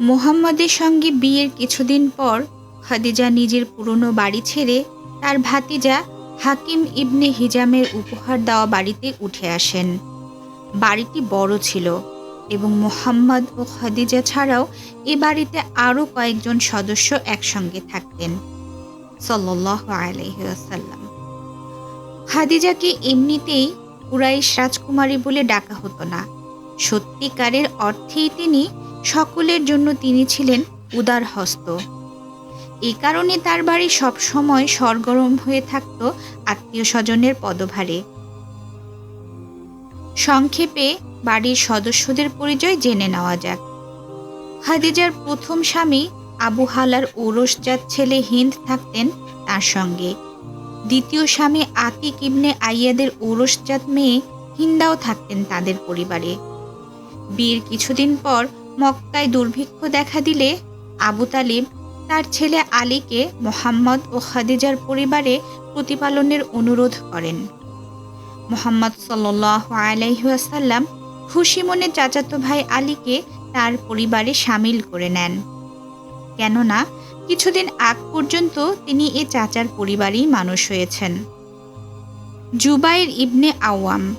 মুহাম্মদের সঙ্গে বিয়ের কিছুদিন পর খাদিজা নিজের পুরনো বাড়ি ছেড়ে তার ভাতিজা হাকিম ইবনে হিজামের উপহার দেওয়া বাড়িতে উঠে আসেন। বাড়িটি বড় ছিল এবং মোহাম্মদ ও খাদিজা ছাড়াও এ বাড়িতে আরও কয়েকজন সদস্য একসঙ্গে থাকতেন। সাল্লাহ আলহিহাসাল্লাম খাদিজাকে এমনিতেই কুরাইশ রাজকুমারী বলে ডাকা হতো না। সত্যিকারের অর্থেই তিনি সকলের জন্য তিনি ছিলেন উদার হস্ত। এই কারণে তার বাড়ি সবসময় সরগরম হয়ে থাকত আত্মীয় স্বজনের পদভারে। সংক্ষেপে বাড়ির সদস্যদের পরিচয় জেনে নেওয়া যাক। খাদিজার প্রথম স্বামী আবু হালার ঔরসজাত ছেলে হিন্দ থাকতেন তার সঙ্গে। দ্বিতীয় স্বামী আতিক ইবনে আইয়াদের ঔরসজাত মেয়ে হিন্দাও থাকতেন তাদের পরিবারে। বিয়ের কিছুদিন পর মক্কায় দুর্ভিক্ষ দেখা দিলে আবু তালিব তার ছেলে আলীকে মোহাম্মদ ও খাদিজার পরিবারে প্রতিপালনের অনুরোধ করেন। মোহাম্মদ সাল্লাহ আলাইহাসাল্লাম খুশি মনে চাচাতো ভাই আলীকে তার পরিবারে সামিল করে নেন। কেননা, কিছুদিন আগ পর্যন্ত তিনি এ চাচার পরিবারেই মানুষ হয়েছেন। জুবাইর ইবনে আওয়াম।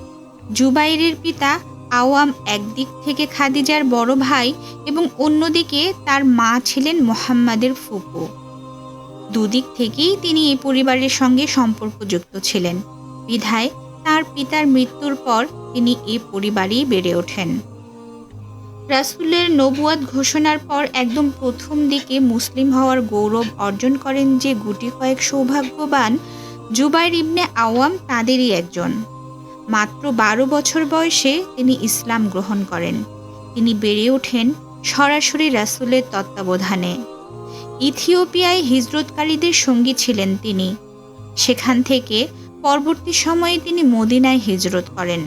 জুবাইরের পিতা আওয়াম একদিক থেকে খাদিজার বড় ভাই এবং অন্যদিকে তার মা ছিলেন মোহাম্মদের ফুপু। দুদিক থেকেই তিনি এই পরিবারের সঙ্গে সম্পর্কযুক্ত ছিলেন। বিধায় তার পিতার মৃত্যুর পর তিনি এ পরিবারেই বেড়ে ওঠেন। রাসুলের নবুয়াদ ঘোষণার পর একদম প্রথম দিকে মুসলিম হওয়ার গৌরব অর্জন করেন যে গুটি কয়েক সৌভাগ্যবান জুবাইর ইবনে আওয়াম তাদেরই একজন। মাত্র বারো বছর বয়সে তিনি ইসলাম গ্রহণ করেন। তিনি বেড়ে ওঠেন সরাসরি রাসুলের তত্ত্বাবধানে। ইথিওপিয়ায় হিজরতকারীদের সঙ্গী ছিলেন তিনি। সেখান থেকে পরবর্তী সময়ে তিনি মদিনায় হিজরত করেন।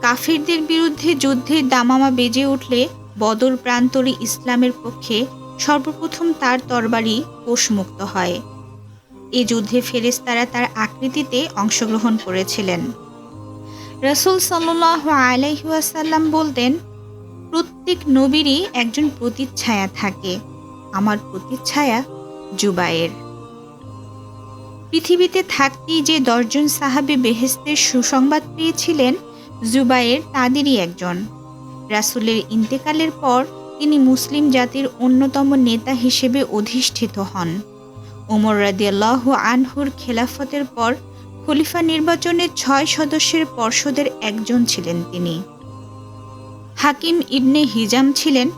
কাফিরদের বিরুদ্ধে যুদ্ধের দামামা বেজে উঠলে বদর প্রান্তরে ইসলামের পক্ষে সর্বপ্রথম তার তরবারি কোষমুক্ত হয়। এ যুদ্ধে ফেরেস্তারা তার আকৃতিতে অংশগ্রহণ করেছিলেন। রসুল সাল্লাহ আলাইহাসাল্লাম বলতেন, প্রত্যেক নবীরই একজন প্রতিচ্ছায়া থাকে। আমার প্রতিচ্ছায়া জুবায়ের পৃথিবীতে থাকতেই যে দশজন সাহাবি বেহেস্তের সুসংবাদ পেয়েছিলেন জুবায়ের তাদেরই একজন। রাসুলের ইন্তেকালের পর তিনি মুসলিম জাতির অন্যতম নেতা হিসেবে অধিষ্ঠিত হন। ওমর রাদিয়াল্লাহ আনহুর খেলাফতের পর খলিফা নির্বাচনে ছয় সদস্যের পর্ষদের একজন ছিলেন তিনি। হাকিম ইবনে হিজাম ছিলেন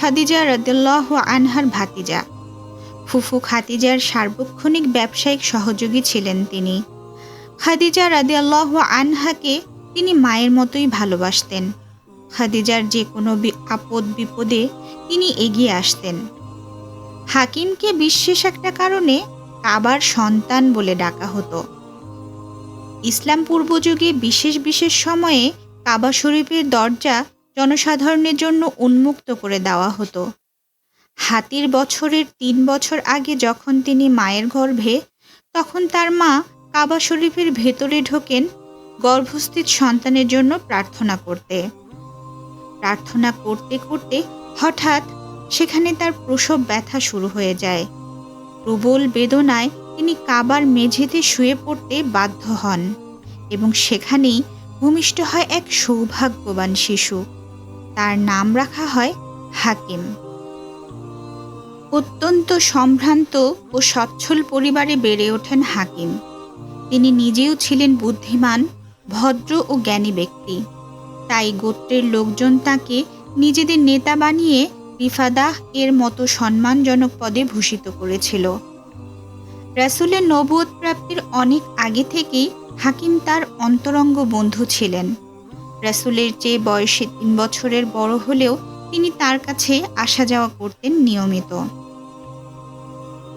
খাদিজা রাদিয়াল্লাহ আনহার ভাতিজা। ফুফু খাদিজার সার্বক্ষণিক ব্যবসায়িক সহযোগী ছিলেন তিনি। খাদিজা রাদিয়াল্লাহ আনহাকে তিনি মায়ের মতোই ভালোবাসতেন। খাদিজার যে কোনো আপদ বিপদে তিনি এগিয়ে আসতেন। হাকিমকে বিশেষ একটা কারণে কাবার সন্তান বলে ডাকা হতো। ইসলাম পূর্বযুগে বিশেষ বিশেষ সময়ে কাবা শরীফের দরজা জনসাধারণের জন্য উন্মুক্ত করে দেওয়া হতো। হাতির বছরের তিন বছর আগে যখন তিনি মায়ের গর্ভে, তখন তার মা কাবা শরীফের ভেতরে ঢোকেন, গর্ভস্থিত সন্তানের জন্য প্রার্থনা করতে। প্রার্থনা করতে করতে হঠাৎ সেখানে তার প্রসব ব্যথা শুরু হয়ে যায়। প্রবল বেদনায় তিনি কাবার মেঝেতে শুয়ে পড়তে বাধ্য হন এবং সেখানেই ভূমিষ্ঠ হয় এক সৌভাগ্যবান শিশু। তার নাম রাখা হয় হাকিম। অত্যন্ত সম্ভ্রান্ত ও সচ্ছল পরিবারে বেড়ে ওঠেন হাকিম। তিনি নিজেও ছিলেন বুদ্ধিমান, ভদ্র ও জ্ঞানী ব্যক্তি। তাই গোত্রের লোকজন তাকে নিজেদের নেতা বানিয়ে রিফাদাহ এর মতো সম্মানজনক পদে ভূষিত করেছিল। রাসুলের নবুয়ত প্রাপ্তির অনেক আগে থেকেই হাকিম তার অন্তরঙ্গ বন্ধু ছিলেন। রাসুলের চেয়ে বয়সে তিন বছরের বড় হলেও তিনি তার কাছে আসা যাওয়া করতেন নিয়মিত।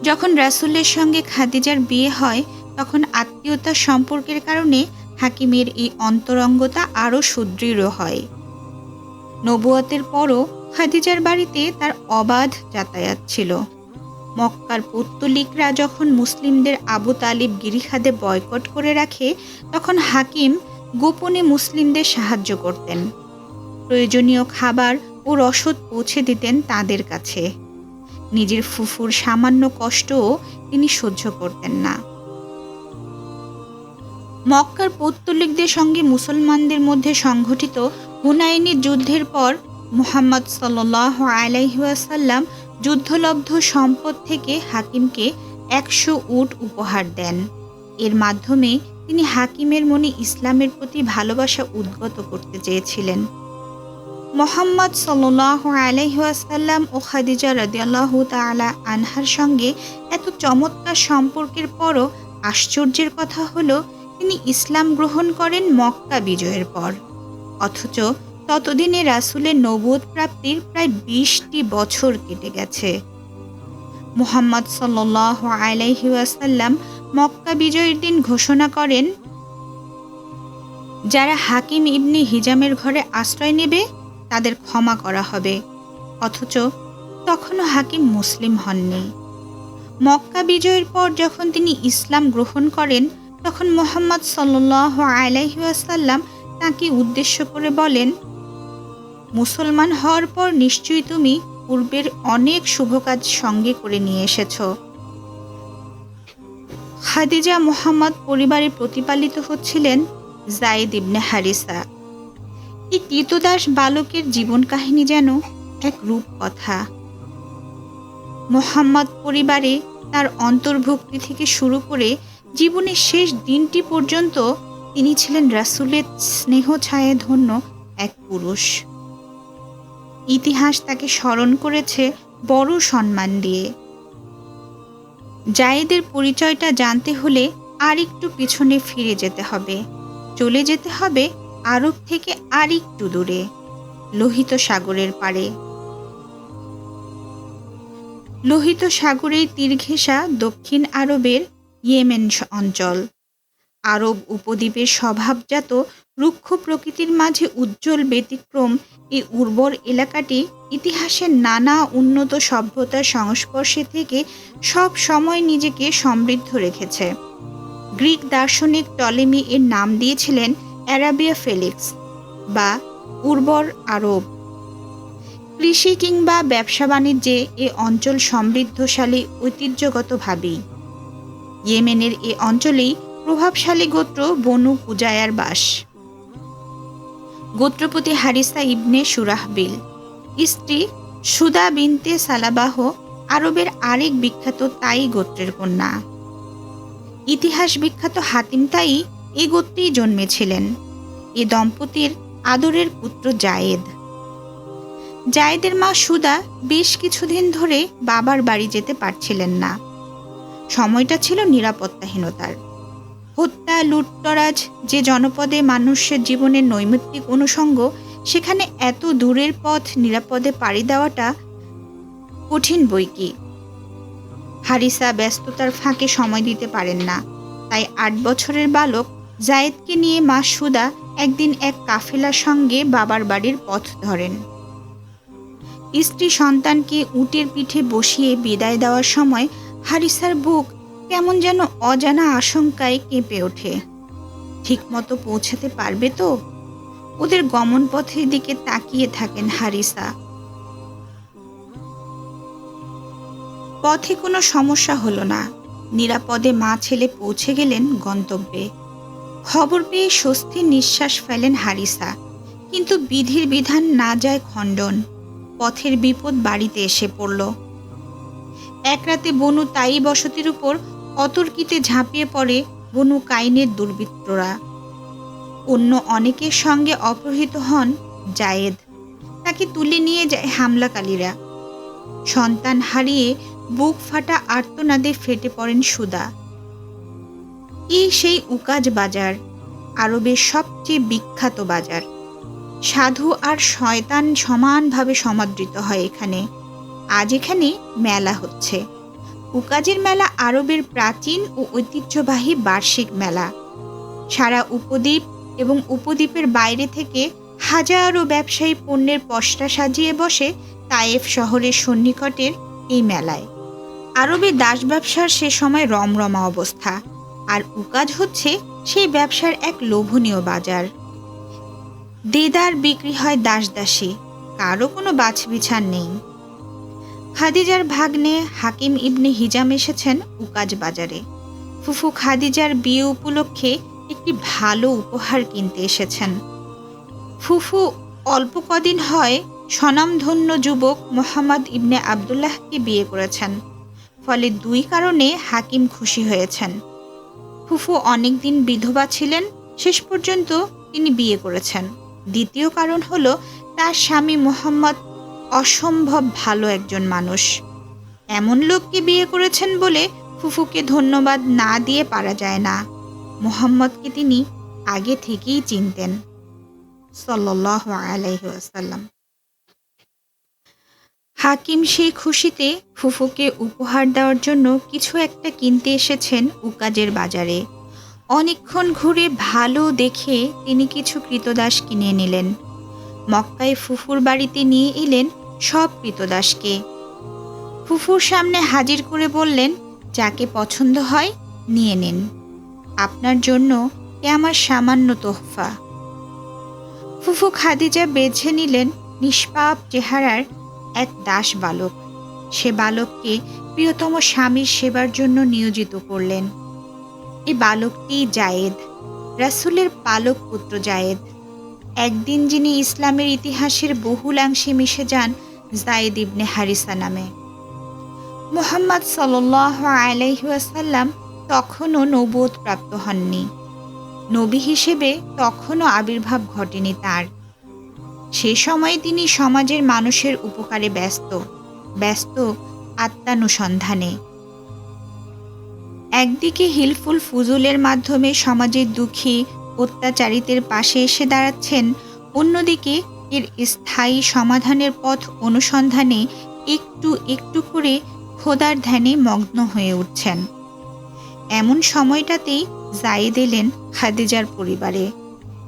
যখন রাসুলের সঙ্গে খাদিজার বিয়ে হয়, তখন আত্মীয়তার সম্পর্কের কারণে হাকিমের এই অন্তরঙ্গতা আরও সুদৃঢ় হয়। নবুয়াতের পরও খাদিজার বাড়িতে তার অবাধ যাতায়াত ছিল। মক্কার পত্তলিকরা যখন মুসলিমদের আবু তালিব গিরিখাদে বয়কট করে রাখে, তখন হাকিম গোপনে মুসলিমদের সাহায্য করতেন। প্রয়োজনীয় খাবার ও রসদ পৌঁছে দিতেন তাদের কাছে। নিজের ফুফুর সামান্য কষ্টও তিনি সহ্য করতেন না। মক্কার পৌত্তলিকদের সঙ্গে মুসলমানদের মধ্যে সংঘটিত হুনাইনি যুদ্ধের পর মুহাম্মদ সাল্লাহ আলাইহাসাল্লাম যুদ্ধলব্ধ সম্পদ থেকে হাকিমকে একশো উট উপহার দেন। এর মাধ্যমে তিনি হাকিমের মনে ইসলামের প্রতি ভালোবাসা উদ্গত করতে চেয়েছিলেন। মোহাম্মদ সাল্লাহ আলাইহাসাল্লাম ও খাদিজা রদিয়াল্লাহ তালা আনহার সঙ্গে এত চমৎকার সম্পর্কের পরও আশ্চর্যের কথা হলো, তিনি ইসলাম গ্রহণ করেন মক্কা বিজয়ের পর। অথচ ততদিনে রাসুলের নবুদ প্রাপ্তির প্রায় বিশটি বছর কেটে গেছে। মোহাম্মদ সাল্লাহ আলাইহি ওয়াসাল্লাম মক্কা বিজয়ের দিন ঘোষণা করেন, যারা হাকিম ইবনি হিজামের ঘরে আশ্রয় নেবে, তাদের ক্ষমা করা হবে। অথচ তখনও হাকিম মুসলিম হননি। মক্কা বিজয়ের পর যখন তিনি ইসলাম গ্রহণ করেন, তখন মোহাম্মদ সাল্লাহ আলাইহাসাল্লাম তাকে উদ্দেশ্য করে বলেন মুসলমান হওয়ার পর নিশ্চয়ই তুমি পূর্বের অনেক শুভ কাজ সঙ্গে করে নিয়ে এসেছ। খাদিজা মোহাম্মদ পরিবারে প্রতিপালিত হচ্ছিলেন জায়েদ ইবনে হারিসা। এই কৃতদাস বালকের জীবন কাহিনী যেন এক রূপকথা। মোহাম্মদ পরিবারে তার অন্তর্ভুক্তি থেকে শুরু করে জীবনের শেষ দিনটি পর্যন্ত তিনি ছিলেন রাসুলের স্নেহ ছায়ে ধন্য এক পুরুষ। ইতিহাস তাকে স্মরণ করেছে বড় সম্মান দিয়ে। জায়েদের পরিচয়টা জানতে হলে আর একটু পিছনে ফিরে যেতে হবে। চলে যেতে হবে আরব থেকে আর একটু দূরে, লোহিত সাগরের পাড়ে। লোহিত সাগরের তীর ঘেঁষা দক্ষিণ আরবের ইয়েমেন অঞ্চল। আরব উপদ্বীপের স্বভাবজাত রুক্ষ প্রকৃতির মাঝে উজ্জ্বল ব্যতিক্রম এই উর্বর এলাকাটি ইতিহাসের নানা উন্নত সভ্যতার সংস্পর্শে থেকে সব সময় নিজেকে সমৃদ্ধ রেখেছে। গ্রিক দার্শনিক টলেমি এর নাম দিয়েছিলেন অ্যারাবিয়া ফেলিক্স বা উর্বর আরব। কৃষি কিংবা ব্যবসা বাণিজ্যে এ অঞ্চল সমৃদ্ধশালী ঐতিহ্যগতভাবেই ইয়েমেনের এ অঞ্চলেই প্রভাবশালী গোত্র বনু কুজায়ার বাস। গোত্রপতি হারিসা ইবনে সুরাহবিল স্ত্রী সুদা বিনতে সালাবাহ, আরবের আরেক বিখ্যাত তাই গোত্রের কন্যা। ইতিহাস বিখ্যাত হাতিম তাই এ গোত্রেই জন্মেছিলেন। এ দম্পতির আদরের পুত্র জায়েদ। জায়েদের মা সুদা বেশ কিছুদিন ধরে বাবার বাড়ি যেতে পারছিলেন না। সময়টা ছিল নিরাপত্তাহীনতার। হত্যা, লুটতরাজ যে জনপদে মানুষের জীবনের নৈমিত্তিক অনুষঙ্গ, সেখানে এত দূরের পথ নিরাপদে পাড়ি দেওয়াটা কঠিন বই কি? হারিসা ব্যস্ততার ফাঁকে সময় দিতে পারেন না। তাই আট বছরের বালক জায়েদকে নিয়ে মা সুদা একদিন এক কাফেলার সঙ্গে বাবার বাড়ির পথ ধরেন। স্ত্রী সন্তানকে উটের পিঠে বসিয়ে বিদায় দেওয়ার সময় হারিসার বুক কেমন যেন অজানা আশঙ্কায় কেঁপে ওঠে। ঠিকমতো পৌঁছাতে পারবে তো? ওদের গমন পথের দিকে তাকিয়ে থাকেন হারিসা। পথে কোনো সমস্যা হলো না। নিরাপদে মা ছেলে পৌঁছে গেলেন গন্তব্যে। খবর পেয়ে স্বস্তির নিঃশ্বাস ফেলেন হারিসা। কিন্তু বিধির বিধান না যায় খণ্ডন। পথের বিপদ বাড়িতে এসে পড়ল। এক রাতে বনু তাই বসতির উপর অতর্কিতে ঝাঁপিয়ে পড়ে বনু কাইনের দুর্বৃত্তরা। অন্য অনেকের সঙ্গে অপহৃত হন জায়েদ। তাকে তুলে নিয়ে যায় হামলাকারীরা। সন্তান হারিয়ে বুক ফাটা আর্তনাদে ফেটে পড়েন সুদা। এই সেই উকাজ বাজার, আরবের সবচেয়ে বিখ্যাত বাজার। সাধু আর শয়তান সমানভাবে সমাদৃত হয় এখানে। আজ এখানে মেলা হচ্ছে। উকাজের মেলা আরবের প্রাচীন ও ঐতিহ্যবাহী বার্ষিক মেলা। সারা উপদ্বীপ এবং উপদ্বীপের বাইরে থেকে হাজারো ব্যবসায়ী পণ্যের পসরা সাজিয়ে বসে তায়েফ শহরের সন্নিকটের এই মেলায়। আরবে দাস ব্যবসার সে সময় রমরমা অবস্থা। আর উকাজ হচ্ছে সেই ব্যবসার এক লোভনীয় বাজার। দেদার বিক্রি হয় দাস দাসী কারও কোনো বাছবিছান নেই। খাদিজার ভাগ্নে হাকিম ইবনে হিজাম এসেছেন উকাজ বাজারে। ফুফু খাদিজার বিয়ে উপলক্ষে একটি ভালো উপহার কিনতে এসেছেন। ফুফু অল্প কদিন হয় স্বনামধন্য যুবক মোহাম্মদ ইবনে আবদুল্লাহকে বিয়ে করেছেন। ফলে দুই কারণে হাকিম খুশি হয়েছেন। ফুফু অনেকদিন বিধবা ছিলেন, শেষ পর্যন্ত তিনি বিয়ে করেছেন। দ্বিতীয় কারণ হলো তার স্বামী মোহাম্মদ অসম্ভব ভালো একজন মানুষ। এমন লোককে বিয়ে করেছেন বলে ফুফুকে ধন্যবাদ না দিয়ে পারা যায় না। মোহাম্মদকে তিনি আগে থেকেই চিনতেন। সাল্লাহ আলাইসাল্লাম হাকিম সেই খুশিতে ফুফুকে উপহার দেওয়ার জন্য কিছু একটা কিনতে এসেছেন উকাজের বাজারে। অনেকক্ষণ ঘুরে ভালো দেখে তিনি কিছু কৃতদাস কিনে নিলেন। মক্কায় ফুফুর বাড়িতে নিয়ে এলেন সব কৃতদাসকে ফুফুর সামনে হাজির করে বললেন, যাকে পছন্দ হয়, নিয়ে নিন। আপনার জন্য এ আমার সামান্য তোহফা। ফুফু খাদিজা বেছে নিলেন নিষ্পাপ চেহারার এক দাস বালক। সে বালককে প্রিয়তম স্বামীর সেবার জন্য নিয়োজিত করলেন। এই বালকটি জায়েদ, রাসুলের পালক পুত্র জায়েদ। একদিন যিনি ইসলামের ইতিহাসের বহুলাংশে মিশে যান, জায়েদ ইবনে হারিসা নামে। মোহাম্মদ সাল্লাহ আলাইহাসাল্লাম তখনও নবুয়ত প্রাপ্ত হননি। নবী হিসেবে তখনও আবির্ভাব ঘটেনি তার। সে সময় তিনি সমাজের মানুষের উপকারে ব্যস্ত ব্যস্ত আত্মানুসন্ধানে। একদিকে হিলফুল ফুজুলের মাধ্যমে সমাজের দুঃখী অত্যাচারিতের পাশে এসে দাঁড়াচ্ছেন, অন্যদিকে এর স্থায়ী সমাধানের পথ অনুসন্ধানে একটু একটু করে খোদার ধ্যানে মগ্ন হয়ে উঠছেন। এমন সময়টাতেই জায়েদ এলেন খাদিজার পরিবারে।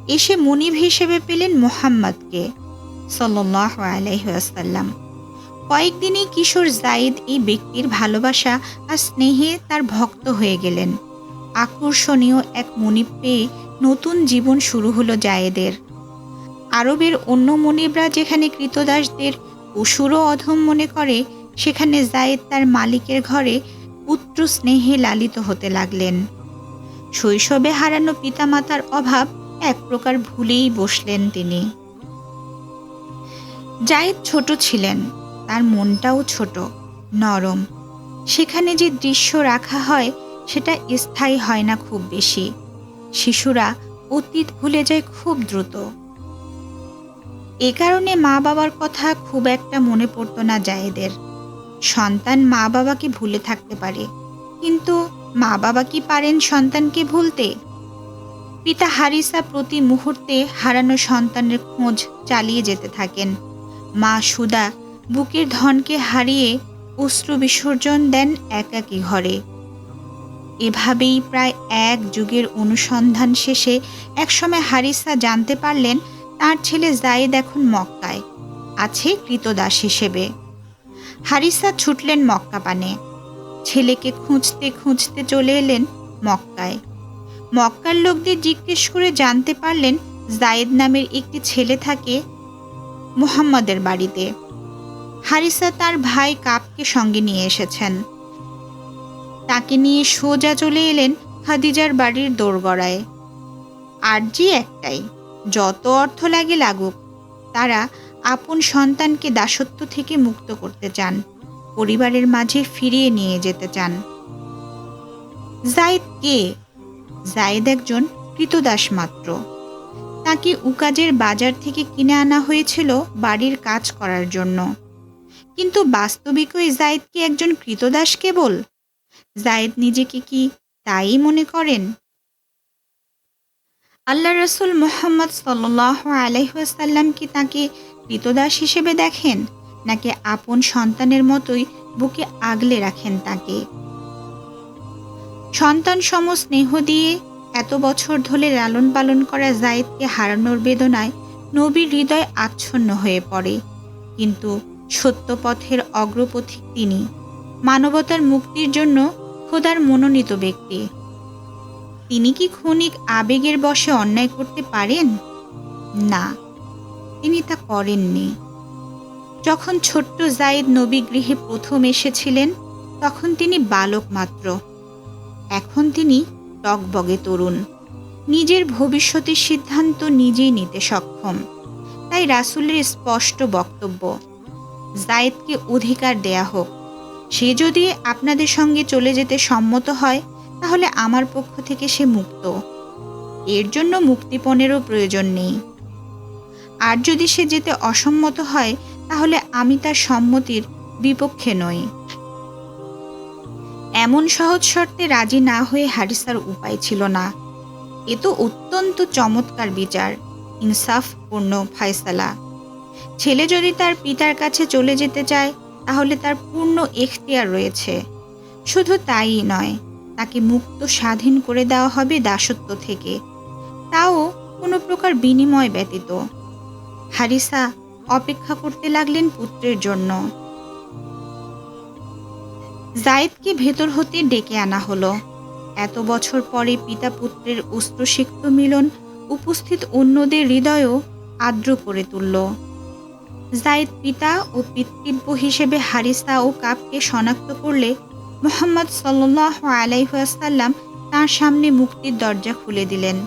এসে মুনিব হিসেবে পেলেন মোহাম্মদকে সাল্লাহ আলহাসাল্লাম কয়েকদিনই কিশোর জায়েদ এই ব্যক্তির ভালোবাসা আর স্নেহে তার ভক্ত হয়ে গেলেন। আকর্ষণীয় এক মনিব পেয়ে নতুন জীবন শুরু হলো জায়েদের। আরবের অন্য মনিবরা যেখানে কৃতদাসদের অসুরও অধম মনে করে, সেখানে জায়েদ তার মালিকের ঘরে পুত্র স্নেহে লালিত হতে লাগলেন। শৈশবে হারানো পিতামাতার অভাব এক প্রকার ভুলেই বসলেন তিনি। জায়েদ ছোট ছিলেন, তার মনটাও ছোট, নরম। সেখানে যে দৃশ্য রাখা হয় সেটা স্থায়ী হয় না খুব বেশি। শিশুরা অতীত ভুলে যায় খুব দ্রুত। এ কারণে মা বাবার কথা খুব একটা মনে পড়তো না জায়েদের। সন্তান মা বাবাকে ভুলে থাকতে পারে, কিন্তু মা বাবা কি পারেন সন্তানকে ভুলতে? পিতা হারিসা প্রতি মুহূর্তে হারানো সন্তানের খোঁজ চালিয়ে যেতে থাকেন। মা সুদা বুকের ধনকে হারিয়ে অশ্রু বিসর্জন দেন একাকী ঘরে। এভাবেই প্রায় এক যুগের অনুসন্ধান শেষে একসময় হারিসা জানতে পারলেন, তার ছেলে জায়েদ এখন মক্কায় আছে কৃতদাস হিসেবে। হারিসা ছুটলেন মক্কা পানে ছেলেকে খুঁজতে খুঁজতে চলে এলেন মক্কায়। মক্কার লোকদের জিজ্ঞেস করে জানতে পারলেন, জায়েদ নামের একটি ছেলে থাকে মুহাম্মদের বাড়িতে। হারিসা তার ভাই কাপকে সঙ্গে নিয়ে এসেছেন। তাকে নিয়ে সোজা চলে এলেন খাদিজার বাড়ির দোরগড়ায়। আরজি একটাই, যত অর্থ লাগে লাগুক, তারা আপন সন্তানকে দাসত্ব থেকে মুক্ত করতে চান, পরিবারের মাঝে ফিরিয়ে নিয়ে যেতে চান। জায়েদ কে? জায়েদ একজন কৃতদাস মাত্র। তাকে উকাজের বাজার থেকে কিনে আনা হয়েছিল বাড়ির কাজ করার জন্য। কিন্তু বাস্তবিকই জায়েদ কি একজন কৃতদাস কেবল? জায়েদ নিজেকে কি তাই মনে করেন? আল্লাহ রসুল মোহাম্মদ সাল্লাহ আলহাসাল্লাম কি তাকে কৃতদাস হিসেবে দেখেন, নাকি আপন সন্তানের মতোই বুকে আগলে রাখেন তাকে? সন্তান সম স্নেহ দিয়ে এত বছর ধরে লালন পালন করা জায়েদকে হারানোর বেদনায় নবীর হৃদয় আচ্ছন্ন হয়ে পড়ে। কিন্তু সত্যপথের অগ্রপথিক তিনি। মানবতার মুক্তির জন্য খোদার মনোনীত ব্যক্তি। তিনি কি ক্ষণিক আবেগের বশে অন্যায় করতে পারেন? না, তিনি তা করেননি। যখন ছোট্ট জায়েদ নবী গৃহে প্রথম এসেছিলেন, তখন তিনি বালক মাত্র। এখন তিনি টকবগে তরুণ। নিজের ভবিষ্যতের সিদ্ধান্ত নিজেই নিতে সক্ষম। তাই রাসূলের স্পষ্ট বক্তব্য, জায়েদকে অধিকার দেয়া হোক। সে যদি আপনাদের সঙ্গে চলে যেতে সম্মত হয়, তাহলে আমার পক্ষ থেকে সে মুক্ত। এর জন্য মুক্তিপণেরও প্রয়োজন নেই। আর যদি সে যেতে অসম্মত হয়, তাহলে আমি তার সম্মতির বিপক্ষে নই। এমন সহজ শর্তে রাজি না হয়ে হারিসার উপায় ছিল না। এ তো অত্যন্ত চমৎকার বিচার, ইনসাফপূর্ণ ফায়সালা। ছেলে যদি তার পিতার কাছে চলে যেতে চায় তাহলে তার পূর্ণ এখতিয়ার রয়েছে। শুধু তাই নয়, তাকে মুক্ত স্বাধীন করে দেওয়া হবে দাসত্ব থেকে। তাও কোনো প্রকার বিনিময় ব্যতীত। হারিসা অপেক্ষা করতে লাগলেন পুত্রের জন্য। জায়েদকে ভেতর হতে ডেকে আনা হলো। এত বছর পরে পিতা পুত্রের অস্ত্রসিক্ত মিলন উপস্থিত অন্যদের হৃদয়ও আর্দ্র করে তুলল। জায়েদ পিতা ও পিতৃব্য হিসেবে হারিসা ও কাপকে শনাক্ত করলে মোহাম্মদ সাল্লাহ আলাইহাসাল্লাম তার সামনে মুক্তির দরজা খুলে দিলেন।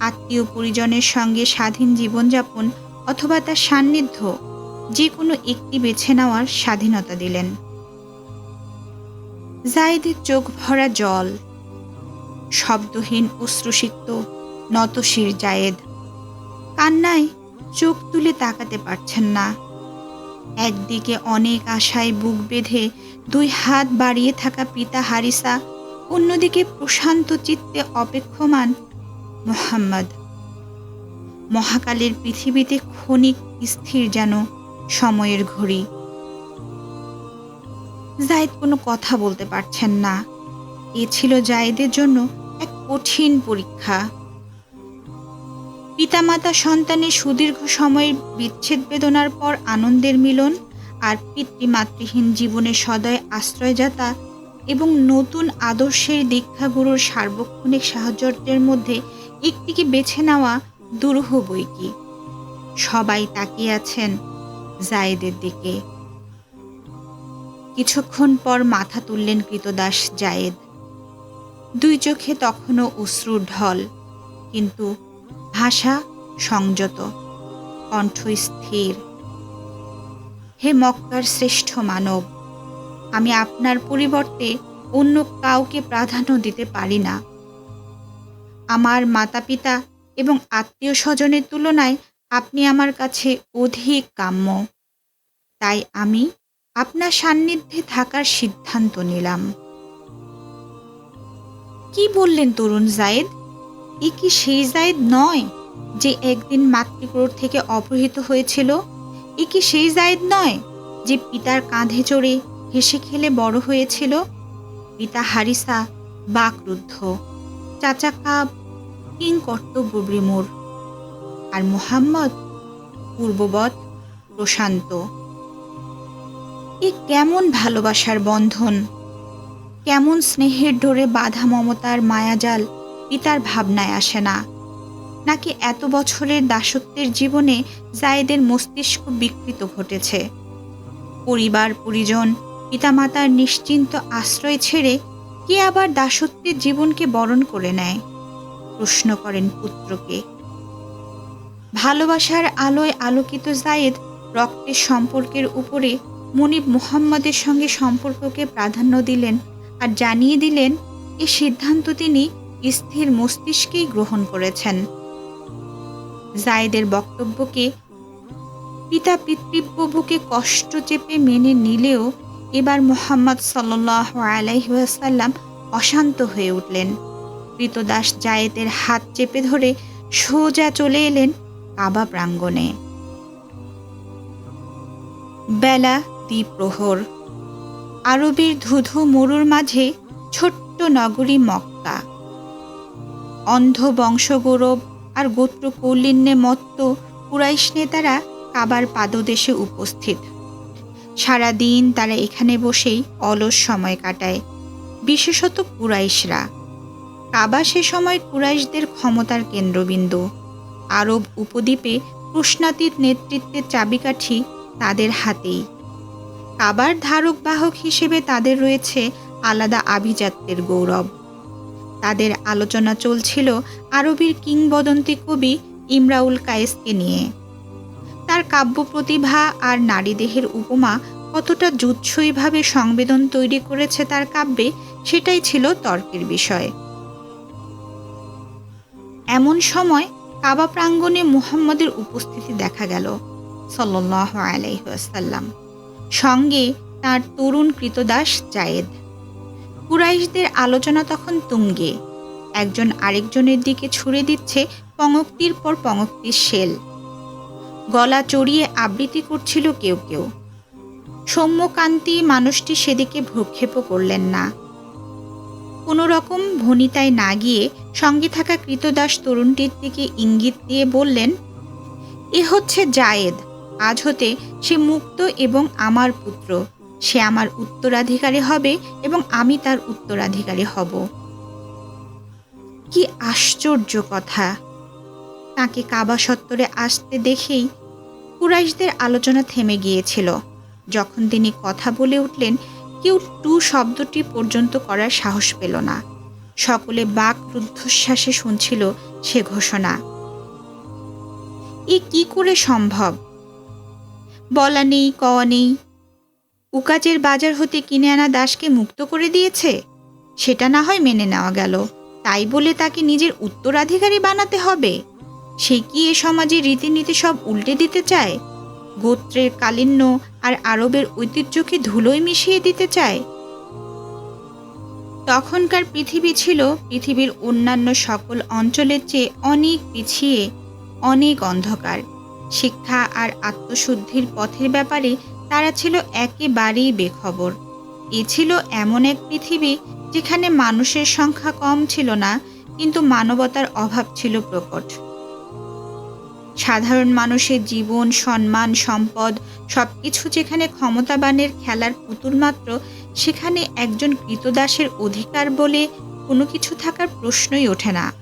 আত্মীয় পরিজনের সঙ্গে স্বাধীন জীবনযাপন অথবা তার সান্নিধ্য যে কোনো একটি বেছে নেওয়ার স্বাধীনতা দিলেন। জায়েদের চোখ ভরা জল, শব্দহীন অশ্রুসিক্ত নতশির জায়েদ কান্নায় চোখ তুলে তাকাতে পারছেন না। একদিকে অনেক আশায় বুক বেঁধে দুই হাত বাড়িয়ে থাকা পিতা হারিসা, অন্যদিকে প্রশান্ত চিত্তে অপেক্ষমান মোহাম্মদ। মহাকালের পৃথিবীতে ক্ষণিক স্থির যেন সময়ের ঘড়ি। জায়েদ কোনো কথা বলতে পারছেন না। এ ছিল জায়েদের জন্য এক কঠিন পরীক্ষা। পিতামাতা সন্তানের সুদীর্ঘ সময়ের বিচ্ছেদ বেদনার পর আনন্দের মিলন আর পিতৃমাতৃহীন জীবনের সদয় আশ্রয়জাতা এবং নতুন আদর্শের দীক্ষাগুরুর সার্বক্ষণিক সাহায্যের মধ্যে একটিকে বেছে নেওয়া দুরূহ বই কি? সবাই তাকিয়ে আছেন জায়েদের দিকে। কিছুক্ষণ পর মাথা তুললেন কৃতদাস জায়েদ। দুই চোখে তখনও অশ্রুর ঢল, কিন্তু ভাষা সংযত, কণ্ঠ স্থির। হে মক্কার শ্রেষ্ঠ মানব, আমি আপনার পরিবর্তে অন্য কাউকে প্রাধান্য দিতে পারি না। আমার মাতা পিতা এবং আত্মীয় স্বজনের তুলনায় আপনি আমার কাছে অধিক কাম্য। তাই আমি আপনার সান্নিধ্যে থাকার সিদ্ধান্ত নিলাম। কি বললেন তরুণ জায়েদ? এ কি সেই জায়েদ নয় যে একদিন মাতৃক্রোড় থেকে অপহৃত হয়েছিল? এ কি সেই জায়েদ নয় যে পিতার কাঁধে চড়ে হেসে খেলে বড় হয়েছিল? পিতা হারিসা বাকরুদ্ধ। চাচা কাব, কিং কর্তব্য বিমূর আর মোহাম্মদ পূর্ববৎ প্রশান্ত। এ কেমন ভালোবাসার বন্ধন? কেমন স্নেহের ডোরে বাধা মমতার মায়াজাল? পিতার ভাবনায় আসে না। নাকি এত বছরের দাসত্বের জীবনে জায়েদের মস্তিষ্ক বিকৃত ঘটেছে? পরিবার, পরিজন, পিতামাতার নিশ্চিন্ত আশ্রয় ছেড়ে কে আবার দাসত্বের জীবনকে বরণ করে নেয়? প্রশ্ন করেন পুত্রকে। ভালোবাসার আলোয় আলোকিত জায়েদ রক্তের সম্পর্কের উপরে মনিব মুহাম্মদের সঙ্গে সম্পর্ককে প্রাধান্য দিলেন আর জানিয়ে দিলেন, এ সিদ্ধান্ত তিনি স্থির মস্তিষ্কেই গ্রহণ করেছেন। জায়েদের বক্তব্যকে পিতা পিতৃব্য বুকে কষ্ট চেপে মেনে নিলেও এবার মোহাম্মদ সাল্লাহ আলাইসাল্লাম অশান্ত হয়ে উঠলেন। কৃতদাস জায়েদের হাত চেপে ধরে সোজা চলে এলেন কাবা প্রাঙ্গণে। বেলা দ্বিপ্রহর। আরবের ধুধু মরুর মাঝে ছোট্ট নগরী মক্কা। অন্ধ বংশগৌরব আর গোত্র কৌলিন্যে মত্ত কুরাইশ নেতারা কাবার পাদদেশে উপস্থিত। সারাদিন তারা এখানে বসেই অলস সময় কাটায়, বিশেষত কুরাইশরা। কাবা সে সময় কুরাইশদের ক্ষমতার কেন্দ্রবিন্দু। আরব উপদ্বীপে প্রশ্নাতীত নেতৃত্বের চাবিকাঠি তাদের হাতেই। কাবার ধারক বাহক হিসেবে তাদের রয়েছে আলাদা আভিজাত্যের গৌরব। তাদের আলোচনা চলছিল আরবের কিংবদন্তি কবি ইমরাউল কায়েসকে নিয়ে। তার কাব্য প্রতিভা আর নারীদেহের উপমা কতটা জুৎসইভাবে সংবেদন তৈরি করেছে তার কাব্যে, সেটাই ছিল তর্কের বিষয়। এমন সময় কাবা প্রাঙ্গণে মুহাম্মদের উপস্থিতি দেখা গেল সাল্লাহ আলাইসাল্লাম সঙ্গে তার তরুণ কৃতদাস জায়েদ। কুরাইশদের আলোচনা তখন তুঙ্গে। একজন আরেকজনের দিকে ছুড়ে দিচ্ছে পঙক্তির পর পঙক্তির শেল। গলা চড়িয়ে আবৃত্তি করছিল কেউ কেউ। সৌম্যকান্তি মানুষটি সেদিকে ভ্রুক্ষেপও করলেন না। কোনো রকম ভনিতায় না গিয়ে সঙ্গে থাকা কৃতদাস তরুণটির দিকে ইঙ্গিত দিয়ে বললেন, এ হচ্ছে জায়েদ। আজ হতে সে মুক্ত এবং আমার পুত্র। সে আমার উত্তরাধিকারী হবে এবং আমি তার উত্তরাধিকারী হব। কি আশ্চর্য কথা। তাকে কাবা সত্তরে আসতে দেখেই কুরাইশদের আলোচনা থেমে গিয়েছিল। যখন তিনি কথা বলে উঠলেন, কেউ টু শব্দটি পর্যন্ত করার সাহস পেল না। সকলে বাক রুদ্ধশ্বাসে শুনছিল সে ঘোষণা। এ কি করে সম্ভব? বলা নেই, কওয়া নেই। উকাজের বাজার হতে কিনে আনা দাসকে মুক্ত করে দিয়েছে? সেটা না হয় মেনে নেওয়া গেল। তাই বলে তাকে নিজের উত্তরাধিকারী বানাতে হবে। সে কি এ সমাজে রীতিনীতি সব উল্টে দিতে চায়? গোত্রের কালিন্য আর আরবের ঐতিহ্যকে ধুলোয় মিশিয়ে দিতে চায়? তখনকার পৃথিবী ছিল পৃথিবীর অন্যান্য সকল অঞ্চলের চেয়ে অনেক পিছিয়ে, অনেক অন্ধকার। শিক্ষা আর আত্মশুদ্ধির পথের ব্যাপারে তারা ছিল একেবারেই বেখবর। এ ছিল এমন এক পৃথিবী যেখানে মানুষের সংখ্যা কম ছিল না, কিন্তু মানবতার অভাব ছিল প্রকট। সাধারণ মানুষের জীবন, সম্মান, সম্পদ সবকিছু যেখানে ক্ষমতাবানের খেলার পুতুল মাত্র, সেখানে একজন কৃতদাসের অধিকার বলে কোনো কিছু থাকার প্রশ্নই ওঠে না।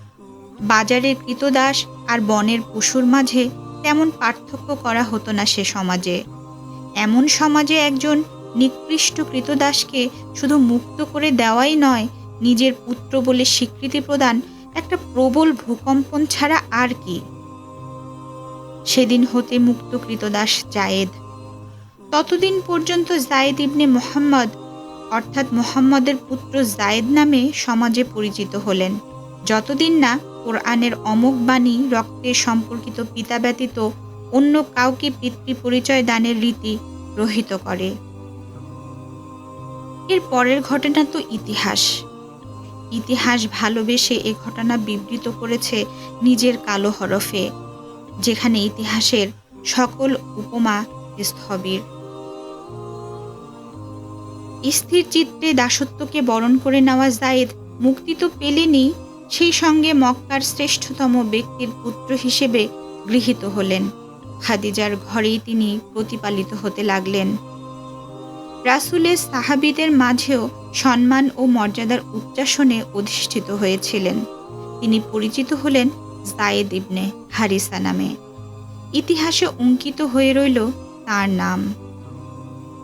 বাজারের কৃতদাস আর বনের পশুর মাঝে তেমন পার্থক্য করা হতো না সে সমাজে। এমন সমাজে একজন নিকৃষ্ট কৃতদাসকে শুধু মুক্ত করে দেওয়াই নয়, নিজের পুত্র বলে স্বীকৃতি প্রদান একটা প্রবল ভূকম্পন ছাড়া আর কি। সেদিন হতে মুক্ত কৃতদাস জায়েদ। ততদিন পর্যন্ত জায়েদ ইবনে মোহাম্মদ, অর্থাৎ মোহাম্মদের পুত্র জায়েদ নামে সমাজে পরিচিত হলেন। যতদিন না কোরআনের অমোক বাণী রক্তে সম্পর্কিত পিতা ব্যতীত অন্য কাউকে পিতৃ পরিচয় দানের রীতি রহিত করে। এর পরের ঘটনা তো ইতিহাস। ইতিহাস ভালোবেসে এ ঘটনা বিবৃত করেছে নিজের কালো হরফে, যেখানে ইতিহাসের সকল উপমা স্থবির। স্থির চিত্রে দাসত্বকে বরণ করে নেওয়া জায়েদ মুক্তি তো পেলেনি, সেই সঙ্গে মক্কার শ্রেষ্ঠতম ব্যক্তির পুত্র হিসেবে গৃহীত হলেন। খাদিজার ঘরেই তিনি প্রতিপালিত হতে লাগলেন। রাসুলের সাহাবিদের মাঝেও সম্মান ও মর্যাদার উচ্চাসনে অধিষ্ঠিত হয়েছিলেন। তিনি পরিচিত হলেন জায়েদ ইবনে হারিসা নামে। ইতিহাসে অঙ্কিত হয়ে রইল তার নাম।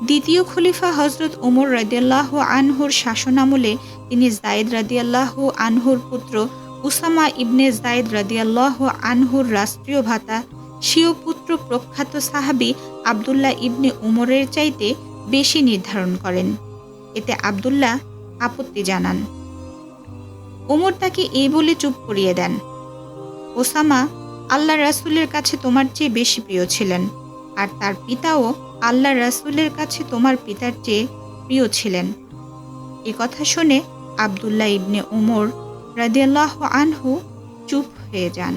দ্বিতীয় খলিফা হজরত ওমর রাদিয়াল্লাহ আনহুর শাসনামলে তিনি জায়েদ রাদিয়াল্লাহ আনহুর পুত্র উসামা ইবনে জায়েদ রাদিয়াল্লাহ আনহুর রাষ্ট্রীয় ভাতা স্বীয় পুত্র প্রখ্যাত সাহাবি আবদুল্লাহ ইবনে উমরের চাইতে বেশি নির্ধারণ করেন। এতে আবদুল্লাহ আপত্তি জানান। ওমর তাকে এই বলে চুপ করিয়ে দেন, ওসামা, আল্লাহ রাসুলের কাছে তোমার চেয়ে বেশি প্রিয় ছিলেন, আর তার পিতাও আল্লাহ রাসুলের কাছে তোমার পিতার চেয়ে প্রিয় ছিলেন। এ কথা শুনে আবদুল্লাহ ইবনে উমর রাদিয়াল্লাহ আনহু চুপ হয়ে যান।